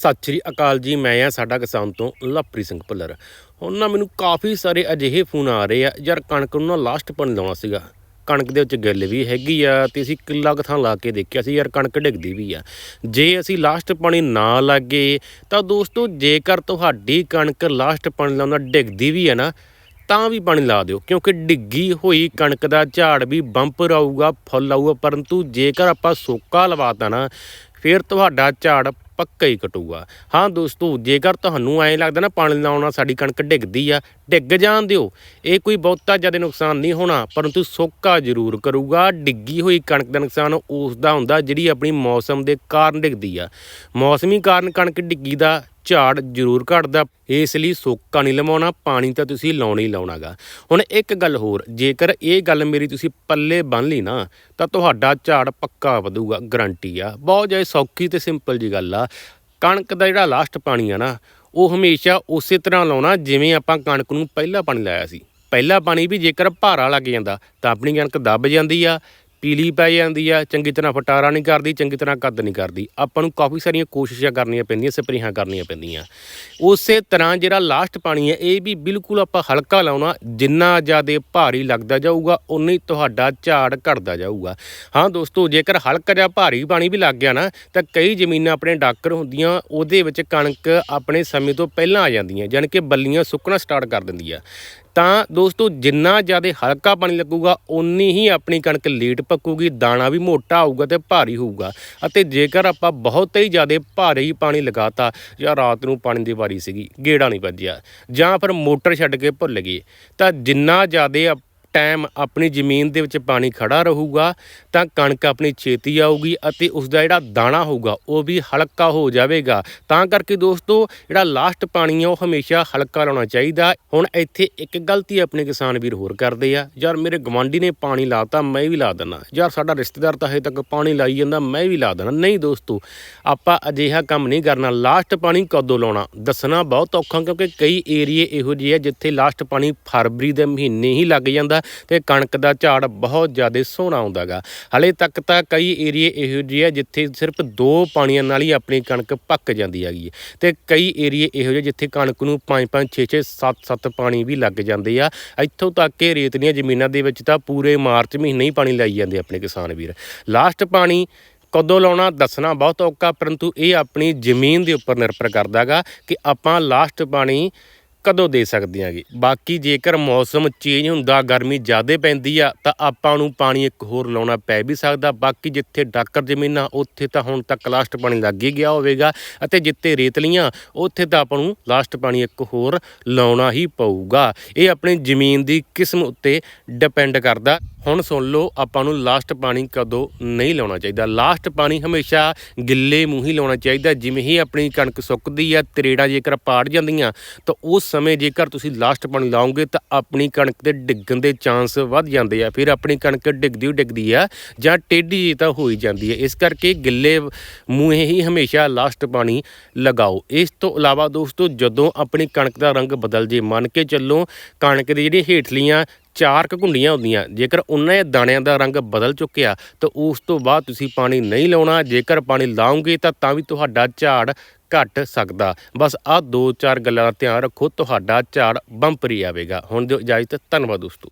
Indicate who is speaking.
Speaker 1: ਸਤਿ ਸ਼੍ਰੀ ਅਕਾਲ ਜੀ, ਮੈਂ ਆ ਸਾਡਾ ਕਿਸਾਨ ਤੋਂ ਲਵਪ੍ਰੀਤ ਸਿੰਘ ਭੁੱਲਰ। ਹੁਣ ਨਾ ਮੈਨੂੰ ਕਾਫੀ ਸਾਰੇ ਅਜਿਹੇ ਫੋਨ ਆ ਰਹੇ ਆ, ਯਾਰ ਕਣਕ ਨੂੰ ਨਾ ਲਾਸਟ ਪਾਣੀ ਲਾਉਣਾ ਸੀਗਾ। ਕਣਕ ਦੇ ਵਿੱਚ ਗਿੱਲ ਵੀ ਹੈਗੀ ਆ ਤੇ ਅਸੀਂ ਕਿੱਲਾ ਕੁ ਥਾਂ ਲਾ ਕੇ ਦੇਖਿਆ ਸੀ, ਯਾਰ ਕਣਕ ਡਿੱਗਦੀ ਵੀ ਆ। ਜੇ ਅਸੀਂ ਲਾਸਟ ਪਾਣੀ ਨਾ ਲਾਗੇ, ਤਾਂ ਦੋਸਤੋ ਜੇਕਰ ਤੁਹਾਡੀ ਕਣਕ ਲਾਸਟ ਪਾਣੀ ਲਾਉਂਦਾ ਡਿੱਗਦੀ ਵੀ ਆ ਨਾ, ਤਾਂ ਵੀ ਪਾਣੀ ਲਾ ਦਿਓ, ਕਿਉਂਕਿ ਡਿੱਗੀ ਹੋਈ ਕਣਕ ਦਾ ਝਾੜ ਵੀ ਬੰਪਰ ਆਊਗਾ ਫੁੱਲ ਆਊਗਾ, ਪਰੰਤੂ ਜੇਕਰ ਆਪਾਂ ਸੋਕਾ ਲਵਾਤਾ ਨਾ, ਫਿਰ ਤੁਹਾਡਾ ਝਾੜ ਪੱਕਾ ਹੀ ਕਟੂਗਾ ਹਾਂ ਦੋਸਤੋ, ਜੇਕਰ ਤੁਹਾਨੂੰ ਐਂ ਲੱਗਦਾ ਨਾ ਪਾਣੀ ਲਾਉਣ ਨਾਲ ਸਾਡੀ ਕਣਕ ਡਿੱਗਦੀ ਆ, ਡਿੱਗ ਜਾਣ ਦਿਓ। ਇਹ ਕੋਈ ਬਹੁਤਾ ਜ਼ਿਆਦਾ ਨੁਕਸਾਨ ਨਹੀਂ ਹੋਣਾ, ਪਰੰਤੂ ਸੋਕਾ ਜ਼ਰੂਰ ਕਰੂਗਾ। ਡਿੱਗੀ ਹੋਈ ਕਣਕ ਦਾ ਨੁਕਸਾਨ ਉਸ ਦਾ ਹੁੰਦਾ ਜਿਹੜੀ ਆਪਣੀ ਮੌਸਮ ਦੇ ਕਾਰਨ ਡਿੱਗਦੀ ਆ। ਮੌਸਮੀ ਕਾਰਨ ਕਣਕ ਡਿੱਗੀ ਦਾ ਝਾੜ ਜ਼ਰੂਰ ਘਟਦਾ। ਇਸ ਲਈ ਸੋਕਾ ਨਹੀਂ ਲਵਾਉਣਾ, ਪਾਣੀ ਤਾਂ ਤੁਸੀਂ ਲਾਉਣਾ ਹੀ ਲਾਉਣਾਗਾ। ਹੁਣ ਇੱਕ ਗੱਲ ਹੋਰ, ਜੇਕਰ ਇਹ ਗੱਲ ਮੇਰੀ ਤੁਸੀਂ ਪੱਲੇ ਬੰਨ ਲਈ ਨਾ, ਤਾਂ ਤੁਹਾਡਾ ਝਾੜ ਪੱਕਾ ਵਧੂਗਾ ਗਰੰਟੀ ਆ। ਬਹੁਤ ਜ਼ਿਆਦਾ ਸੌਖੀ ਤੇ ਸਿੰਪਲ ਜੀ ਗੱਲ ਆ। ਕਣਕ ਦਾ ਜਿਹੜਾ ਲਾਸਟ ਪਾਣੀ ਆ ਨਾ, ਉਹ ਹਮੇਸ਼ਾ ਉਸੇ ਤਰ੍ਹਾਂ ਲਾਉਣਾ, ਜਿਵੇਂ ਆਪਾਂ ਕਣਕ ਨੂੰ ਪਹਿਲਾ ਪਾਣੀ ਲਾਇਆ ਸੀ। ਪਹਿਲਾ ਪਾਣੀ ਵੀ ਜੇਕਰ ਭਾਰਾ ਲੱਗ ਜਾਂਦਾ, ਤਾਂ ਆਪਣੀ ਕਣਕ ਦੱਬ ਜਾਂਦੀ ਆ। ਪੀਲੀ ਪੈ ਜਾਂਦੀ ਆ, ਚੰਗੀ ਤਰ੍ਹਾਂ ਫਟਾਰਾ ਨਹੀਂ ਕਰਦੀ, ਚੰਗੀ ਤਰ੍ਹਾਂ ਕੱਦ ਨਹੀਂ ਕਰਦੀ। ਆਪਾਂ ਨੂੰ ਕਾਫੀ ਸਾਰੀਆਂ ਕੋਸ਼ਿਸ਼ਾਂ ਕਰਨੀਆਂ ਪੈਂਦੀਆਂ, ਸਪਰੇਹਾਂ ਕਰਨੀਆਂ ਪੈਂਦੀਆਂ। ਉਸੇ ਤਰ੍ਹਾਂ ਜਿਹੜਾ ਲਾਸਟ ਪਾਣੀ ਹੈ ਇਹ ਵੀ ਬਿਲਕੁਲ ਆਪਾਂ ਹਲਕਾ ਲਾਉਣਾ, ਜਿੰਨਾ ਜ਼ਿਆਦਾ ਭਾਰੀ ਲੱਗਦਾ ਜਾਊਗਾ ਉਨਾ ਹੀ ਤੁਹਾਡਾ ਝਾੜ ਘਟਦਾ ਜਾਊਗਾ। ਹਾਂ ਦੋਸਤੋ, ਜੇਕਰ ਹਲਕਾ ਜਾਂ ਭਾਰੀ ਪਾਣੀ ਵੀ ਲੱਗ ਗਿਆ ਨਾ, ਤਾਂ ਕਈ ਜ਼ਮੀਨਾਂ ਆਪਣੇ ਡਾਕਰ ਹੁੰਦੀਆਂ, ਉਹਦੇ ਵਿੱਚ ਕਣਕ ਆਪਣੇ ਸਮੇਂ ਤੋਂ ਪਹਿਲਾਂ ਆ ਜਾਂਦੀਆਂ ਯਾਨੀ ਕਿ ਬੱਲੀਆਂ ਸੁੱਕਣਾ ਸਟਾਰਟ ਕਰ ਦਿੰਦੀ ਆ। ਤਾਂ ਦੋਸਤੋ, ਜਿੰਨਾ ਜ਼ਿਆਦਾ ਹਲਕਾ ਪਾਣੀ ਲੱਗੂਗਾ, ਓਨੀ ਹੀ ਆਪਣੀ ਕਣਕ ਲੇਟ ਪੱਕੂਗੀ, ਦਾਣਾ ਵੀ ਮੋਟਾ ਆਊਗਾ ਤੇ ਭਾਰੀ ਹੋਊਗਾ। ਅਤੇ ਜੇਕਰ ਆਪਾਂ ਬਹੁਤ ਹੀ ਜ਼ਿਆਦਾ ਭਾਰੀ ਪਾਣੀ ਲਗਾਤਾ, ਜਾਂ ਰਾਤ ਨੂੰ ਪਾਣੀ ਦੀ ਵਾਰੀ ਸੀਗੀ, ਗੇੜਾ ਨਹੀਂ ਵੱਜਿਆ, ਜਾਂ ਫਿਰ ਮੋਟਰ ਛੱਡ ਕੇ ਭੁੱਲ ਗਏ, ਤਾਂ ਜਿੰਨਾ ਜ਼ਿਆਦਾ ਟਾਈਮ ਆਪਣੀ ਜ਼ਮੀਨ ਦੇ ਵਿੱਚ ਪਾਣੀ ਖੜਾ ਰਹੂਗਾ, ਤਾਂ ਕਣਕ ਆਪਣੀ ਛੇਤੀ ਆਊਗੀ ਅਤੇ ਉਸ ਦਾ ਜਿਹੜਾ ਦਾਣਾ ਹੋਊਗਾ, ਉਹ ਵੀ ਹਲਕਾ ਹੋ ਜਾਵੇਗਾ। ਤਾਂ ਕਰਕੇ ਦੋਸਤੋ, ਜਿਹੜਾ ਲਾਸਟ ਪਾਣੀ ਆ, ਉਹ ਹਮੇਸ਼ਾ ਹਲਕਾ ਲਾਉਣਾ ਚਾਹੀਦਾ। ਹੁਣ ਇੱਥੇ ਇੱਕ ਗਲਤੀ ਆਪਣੇ ਕਿਸਾਨ ਵੀਰ ਹੋਰ ਕਰਦੇ ਆ। ਯਾਰ, ਮੇਰੇ ਗਵਾਂਢੀ ਨੇ ਪਾਣੀ ਲਾਤਾ ਮੈਂ ਵੀ ਲਾ ਦਿੰਦਾ। ਯਾਰ, ਸਾਡਾ ਰਿਸ਼ਤੇਦਾਰ ਤਾਂ ਹਜੇ ਤੱਕ ਪਾਣੀ ਲਾਈ ਜਾਂਦਾ, ਮੈਂ ਵੀ ਲਾ ਦਿੰਦਾ। ਨਹੀਂ ਦੋਸਤੋ, ਆਪਾਂ ਅਜਿਹਾ ਕੰਮ ਨਹੀਂ ਕਰਨਾ। ਲਾਸਟ ਪਾਣੀ ਕਦੋਂ ਲਾਉਣਾ? ਦੱਸਣਾ ਬਹੁਤ ਔਖਾ, ਕਿਉਂਕਿ ਕਈ ਏਰੀਏ ਇਹੋ ਜਿਹੇ ਆ ਜਿੱਥੇ ਲਾਸਟ ਪਾਣੀ ਫਰਵਰੀ ਦੇ ਮਹੀਨੇ ਹੀ ਲੱਗ ਜਾਂਦਾ। ਤੇ ਕਣਕ ਦਾ ਝਾੜ ਬਹੁਤ ਜ਼ਿਆਦਾ ਸੋਹਣਾ ਆਉਂਦਾਗਾ। ਹਲੇ ਤੱਕ ਤਾਂ ਕਈ ਏਰੀਏ ਇਹੋ ਜਿਹੇ ਆ ਜਿੱਥੇ ਸਿਰਫ ਦੋ ਪਾਣੀਆਂ ਨਾਲ ਹੀ ਆਪਣੀ ਕਣਕ ਪੱਕ ਜਾਂਦੀ ਹੈਗੀ ਹੈ। ਤੇ ਕਈ ਏਰੀਏ ਇਹੋ ਜਿਹੇ ਜਿੱਥੇ ਕਣਕ ਨੂੰ 5 5 6 6 7 7 ਪਾਣੀ ਵੀ ਲੱਗ ਜਾਂਦੇ ਆ। ਇੱਥੋਂ ਤੱਕ ਕਿ ਰੇਤਲੀਆਂ ਜ਼ਮੀਨਾਂ ਦੇ ਵਿੱਚ ਤਾਂ ਪੂਰੇ ਮਾਰਚ ਮਹੀਨੇ ਹੀ ਪਾਣੀ ਲਾਈ ਜਾਂਦੇ ਆਪਣੇ ਕਿਸਾਨ ਵੀਰ। ਲਾਸਟ ਪਾਣੀ ਕਦੋਂ ਲਾਉਣਾ ਦੱਸਣਾ ਬਹੁਤ ਔਖਾ, ਪਰੰਤੂ ਇਹ ਆਪਣੀ ਜ਼ਮੀਨ ਦੇ ਉੱਪਰ ਨਿਰਭਰ ਕਰਦਾਗਾ ਕਿ ਆਪਾਂ ਲਾਸਟ ਪਾਣੀ ਕਦੋਂ ਦੇ ਸਕਦੇ ਆਂਗੇ ਬਾਕੀ ਜੇਕਰ ਮੌਸਮ ਚੇਂਜ ਹੁੰਦਾ, ਗਰਮੀ ਜ਼ਿਆਦਾ ਪੈਂਦੀ ਆ, ਤਾਂ ਆਪਾਂ ਨੂੰ ਪਾਣੀ ਇੱਕ ਹੋਰ ਲਾਉਣਾ ਪੈ ਵੀ ਸਕਦਾ। ਬਾਕੀ ਜਿੱਥੇ ਡਾਕਰ ਜ਼ਮੀਨਾਂ ਉੱਥੇ ਤਾਂ ਹੁਣ ਤੱਕ ਲਾਸਟ ਪਾਣੀ ਲੱਗ ਹੀ ਗਿਆ ਹੋਵੇਗਾ। ਅਤੇ ਜਿੱਥੇ ਰੇਤਲੀਆਂ ਉੱਥੇ ਤਾਂ ਆਪਾਂ ਨੂੰ ਲਾਸਟ ਪਾਣੀ ਇੱਕ ਹੋਰ ਲਾਉਣਾ ਹੀ ਪਊਗਾ। ਇਹ ਆਪਣੀ ਜ਼ਮੀਨ ਦੀ ਕਿਸਮ ਉੱਤੇ ਡਿਪੈਂਡ ਕਰਦਾ। ਹੁਣ ਸੁਣ ਲਓ, ਆਪਾਂ ਨੂੰ ਲਾਸਟ ਪਾਣੀ ਕਦੋਂ ਨਹੀਂ ਲਾਉਣਾ ਚਾਹੀਦਾ। ਲਾਸਟ ਪਾਣੀ ਹਮੇਸ਼ਾ ਗਿੱਲੇ ਮੂੰਹ ਹੀ ਲਾਉਣਾ ਚਾਹੀਦਾ। ਜਿਵੇਂ ਹੀ ਆਪਣੀ ਕਣਕ ਸੁੱਕਦੀ ਆ, ਤਰੇੜਾਂ ਜੇਕਰ ਪਾੜ ਜਾਂਦੀਆਂ, ਤਾਂ ਉਸ ਸਮੇਂ ਜੇਕਰ ਤੁਸੀਂ ਲਾਸਟ ਪਾਣੀ ਲਾਓਗੇ, ਤਾਂ ਆਪਣੀ ਕਣਕ ਦੇ ਡਿੱਗਣ ਦੇ ਚਾਂਸ ਵੱਧ ਜਾਂਦੇ ਆ। ਫਿਰ ਆਪਣੀ ਕਣਕ ਡਿੱਗਦੀ ਹੋ ਡਿੱਗਦੀ ਆ, ਜਾਂ ਟੇਢੀ ਜੀ ਤਾਂ ਹੋਈ ਜਾਂਦੀ ਹੈ ਇਸ ਕਰਕੇ ਗਿੱਲੇ ਮੂੰਹ ਹੀ ਹਮੇਸ਼ਾ ਲਾਸਟ ਪਾਣੀ ਲਗਾਓ। ਇਸ ਤੋਂ ਇਲਾਵਾ ਦੋਸਤੋ, ਜਦੋਂ ਆਪਣੀ ਕਣਕ ਦਾ ਰੰਗ ਬਦਲ ਜੇ, ਮੰਨ ਕੇ ਚੱਲੋ, ਕਣਕ ਦੀ ਜਿਹੜੀ ਹੇਠਲੀਆਂ ਚਾਰ ਕੁ ਘੁੰਡੀਆਂ ਹੁੰਦੀਆਂ। ਜੇਕਰ ਉਹਨਾਂ ਦੇ ਦਾਣਿਆਂ ਦਾ ਰੰਗ ਬਦਲ ਚੁੱਕਿਆ, ਤਾਂ ਉਸ ਤੋਂ ਬਾਅਦ ਤੁਸੀਂ ਪਾਣੀ ਨਹੀਂ ਲਾਉਣਾ। ਜੇਕਰ ਪਾਣੀ ਲਾਉਂਗੇ ਤਾਂ ਤਾਂ ਵੀ ਤੁਹਾਡਾ ਝਾੜ ਘਟ ਸਕਦਾ। ਬਸ ਆਹ ਦੋ ਚਾਰ ਗੱਲਾਂ ਦਾ ਧਿਆਨ ਰੱਖੋ, ਤੁਹਾਡਾ ਝਾੜ ਬੰਪਰੀ ਆਵੇਗਾ। ਹੁਣ ਦਿਓ ਇਜਾਜ਼ਤ, ਧੰਨਵਾਦ ਦੋਸਤੋ।